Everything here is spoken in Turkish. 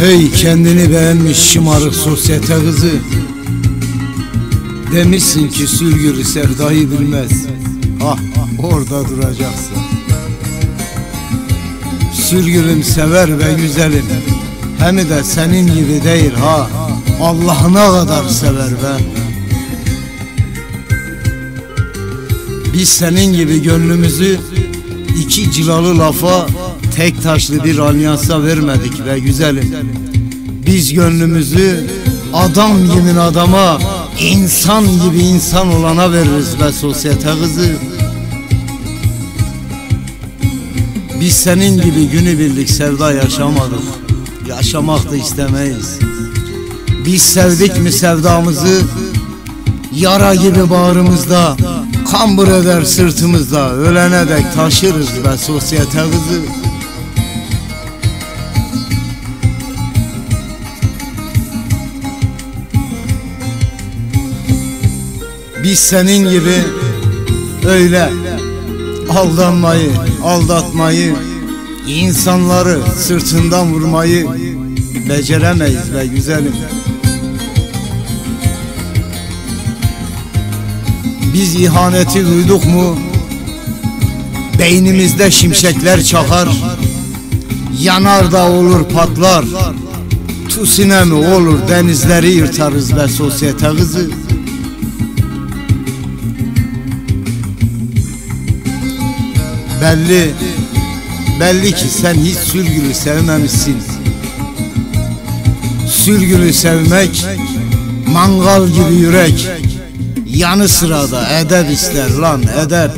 Hey kendini beğenmiş şımarık sosyete kızı. Demişsin ki sürgülü sevdayı bilmez. Ah orada duracaksın. Sürgülüm sever ve güzelim. Hem de senin gibi değil ha. Allah'ına kadar sever be. Biz senin gibi gönlümüzü iki cilalı lafa tek taşlı bir alyansa vermedik ve güzelim. Biz gönlümüzü adam gibi adama, insan gibi insan olana veririz ve sosyete kızı. Biz senin gibi günübirlik sevda yaşamadık. Yaşamak da istemeyiz. Biz sevdik mi sevdamızı Yara gibi bağrımızda Kambur eder sırtımızda Ölene dek taşırız ve sosyete kızı Biz senin gibi öyle aldanmayı, aldatmayı, insanları sırtından vurmayı beceremeyiz be güzelim. Biz ihaneti duyduk mu Beynimizde şimşekler çakar Yanar da olur patlar Tusine mi olur denizleri yırtarız be sosyete kızı Belli. Belli ki sen hiç sürgülü sevmemişsin. Sürgülü sevmek Mangal gibi yürek. Yanı sırada edep ister lan edep